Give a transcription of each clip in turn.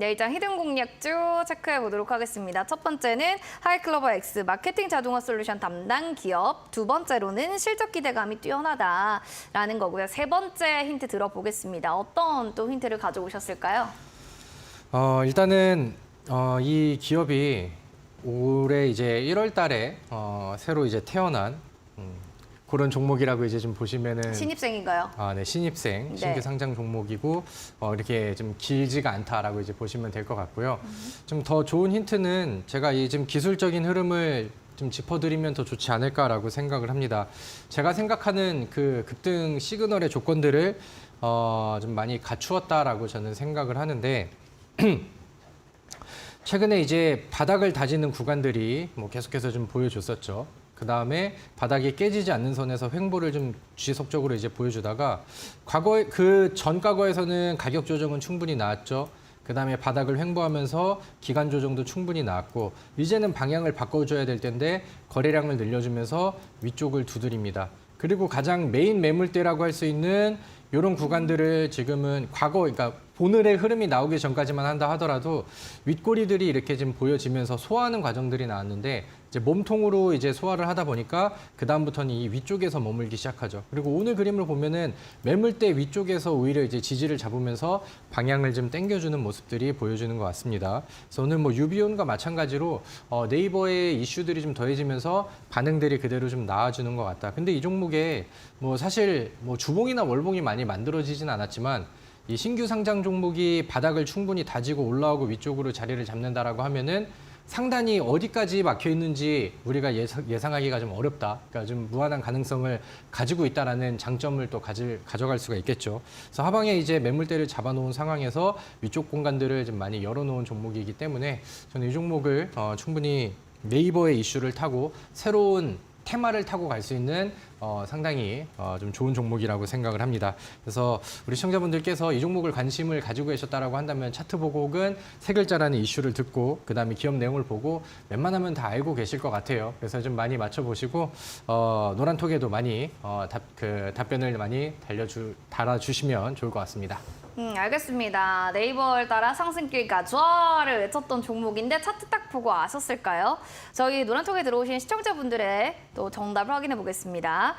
네, 일단 히든 공략 쭉 체크해 보도록 하겠습니다. 첫 번째는 하이클로버 X 마케팅 자동화 솔루션 담당 기업. 두 번째로는 실적 기대감이 뛰어나다라는 거고요. 세 번째 힌트 들어보겠습니다. 어떤 또 힌트를 가져오셨을까요? 어, 일단은 어, 이 기업이 올해 이제 1월 달에 어, 새로 이제 태어난 음, 그런 종목이라고 이제 좀 보시면은 신입생인가요? 아, 네, 신입생, 네. 신규 상장 종목이고 어, 이렇게 좀 길지가 않다라고 이제 보시면 될 것 같고요. 좀 더 좋은 힌트는 제가 이 지금 기술적인 흐름을 좀 짚어드리면 더 좋지 않을까라고 생각을 합니다. 제가 생각하는 그 급등 시그널의 조건들을 어, 좀 많이 갖추었다라고 저는 생각을 하는데 최근에 이제 바닥을 다지는 구간들이 뭐 계속해서 좀 보여줬었죠. 그 다음에 바닥이 깨지지 않는 선에서 횡보를 좀 지속적으로 이제 보여주다가 과거에 그 전 과거에서는 가격 조정은 충분히 나왔죠. 그 다음에 바닥을 횡보하면서 기간 조정도 충분히 나왔고 이제는 방향을 바꿔줘야 될 텐데 거래량을 늘려주면서 위쪽을 두드립니다. 그리고 가장 메인 매물대라고 할 수 있는 이런 구간들을 지금은 과거, 그러니까 오늘의 흐름이 나오기 전까지만 한다 하더라도 윗꼬리들이 이렇게 지금 보여지면서 소화하는 과정들이 나왔는데 이제 몸통으로 이제 소화를 하다 보니까 그 다음부터는 이 위쪽에서 머물기 시작하죠. 그리고 오늘 그림을 보면은 매물대 위쪽에서 오히려 이제 지지를 잡으면서 방향을 좀 당겨주는 모습들이 보여주는 것 같습니다. 그래서 오늘 뭐 유비온과 마찬가지로 어, 네이버의 이슈들이 좀 더해지면서 반응들이 그대로 좀 나와주는 것 같다. 근데 이 종목에 뭐 사실 뭐 주봉이나 월봉이 많이 만들어지진 않았지만 이 신규 상장 종목이 바닥을 충분히 다지고 올라오고 위쪽으로 자리를 잡는다라고 하면은 상단이 어디까지 막혀 있는지 우리가 예상, 예상하기가 좀 어렵다. 그러니까 좀 무한한 가능성을 가지고 있다라는 장점을 또 가질, 가져갈 수가 있겠죠. 그래서 하방에 이제 매물대를 잡아놓은 상황에서 위쪽 공간들을 좀 많이 열어놓은 종목이기 때문에 저는 이 종목을 어, 충분히 네이버의 이슈를 타고 새로운 테마를 타고 갈 수 있는 어, 상당히 어, 좀 좋은 종목이라고 생각을 합니다. 그래서 우리 시청자분들께서 이 종목을 관심을 가지고 계셨다라고 한다면 차트 보고 혹은 세 글자라는 이슈를 듣고 그 다음에 기업 내용을 보고 웬만하면 다 알고 계실 것 같아요. 그래서 좀 많이 맞춰보시고 어, 노란톡에도 많이 어, 답, 그 답변을 많이 달려주, 달아주시면 좋을 것 같습니다. 음, 알겠습니다. 네이버를 따라 상승길 가져를 외쳤던 종목인데 차트 딱 보고 아셨을까요? 저희 노란톡에 들어오신 시청자분들의 또 정답을 확인해 보겠습니다.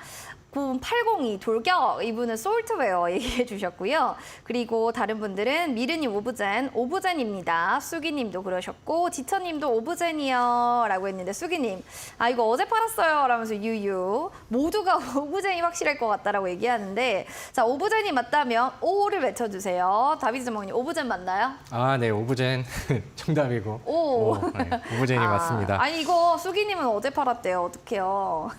9802 돌격 이분은 솔트웨어 얘기해 주셨고요. 그리고 다른 분들은 미르님 오브젠 오브젠입니다. 수기님도 그러셨고 지천님도 오브젠이요 라고 했는데 수기님 아 이거 어제 팔았어요 라면서 유유 모두가 오브젠이 확실할 것 같다라고 얘기하는데 자 오브젠이 맞다면 오를 외쳐주세요. 다비드 전목님 오브젠 맞나요? 아, 네, 오브젠 정답이고. 오. 네, 오브젠이 아, 맞습니다. 아니 이거 수기님은 어제 팔았대요. 어떡해요.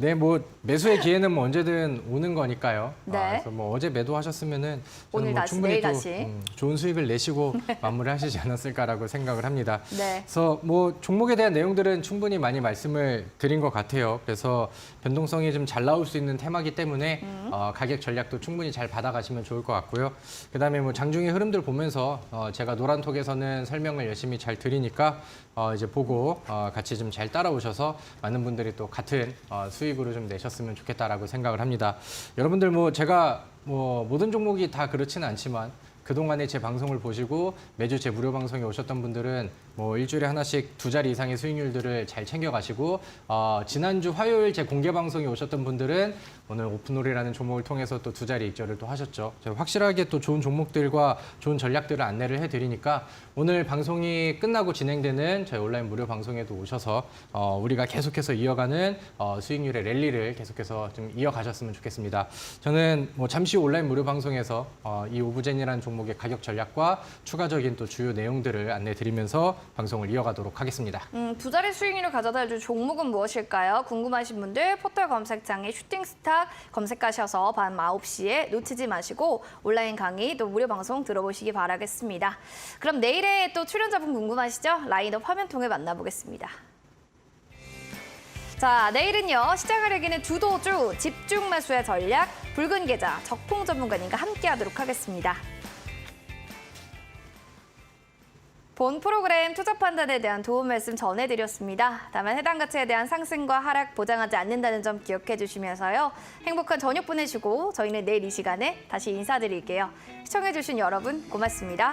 네, 뭐 매수의 기회는 뭐 언제든 오는 거니까요. 네. 아, 그래서 뭐 어제 매도하셨으면은 오늘 뭐 다시, 충분히 내일 또 다시. 음, 좋은 수익을 내시고 마무리하시지 않았을까라고 생각을 합니다. 네. 그래서 뭐 종목에 대한 내용들은 충분히 많이 말씀을 드린 것 같아요. 그래서 변동성이 좀 잘 나올 수 있는 테마기 때문에 음. 어, 가격 전략도 충분히 잘 받아가시면 좋을 것 같고요. 그다음에 뭐 장중의 흐름들 보면서 어, 제가 노란톡에서는 설명을 열심히 잘 드리니까 어, 이제 보고 어, 같이 좀 잘 따라오셔서 많은 분들이 또 같은 어, 수익 으로 좀 내셨으면 좋겠다라고 생각을 합니다. 여러분들 뭐 제가 뭐 모든 종목이 다 그렇지는 않지만 그동안에 제 방송을 보시고 매주 제 무료 방송에 오셨던 분들은 뭐 일주일에 하나씩 두 자리 이상의 수익률들을 잘 챙겨가시고 어, 지난주 화요일 제 공개 방송에 오셨던 분들은 오늘 오픈홀이라는 종목을 통해서 또 두 자리 입절을 또 하셨죠. 확실하게 또 좋은 종목들과 좋은 전략들을 안내를 해드리니까 오늘 방송이 끝나고 진행되는 저희 온라인 무료 방송에도 오셔서 어, 우리가 계속해서 이어가는 어, 수익률의 랠리를 계속해서 좀 이어가셨으면 좋겠습니다. 저는 뭐 잠시 후 온라인 무료 방송에서 어, 이 오브젠이라는 종목 의 가격 전략과 추가적인 또 주요 내용들을 안내드리면서 방송을 이어가도록 하겠습니다. 음, 두 자리 수익률을 가져다 줄 종목은 무엇일까요? 궁금하신 분들 포털 검색창에 슈팅스탁 검색하셔서 밤 9시에 놓치지 마시고 온라인 강의 또 무료 방송 들어보시기 바라겠습니다. 그럼 내일의 또 출연자분 궁금하시죠? 라인업 화면 통해 만나보겠습니다. 자, 내일은요. 시장을 이기는 주도주 집중 매수의 전략 붉은 계좌 적통 전문가님과 함께하도록 하겠습니다. 본 프로그램 투자 판단에 대한 도움 말씀 전해드렸습니다. 다만 해당 가치에 대한 상승과 하락 보장하지 않는다는 점 기억해 주시면서요. 행복한 저녁 보내시고 저희는 내일 이 시간에 다시 인사드릴게요. 시청해 주신 여러분 고맙습니다.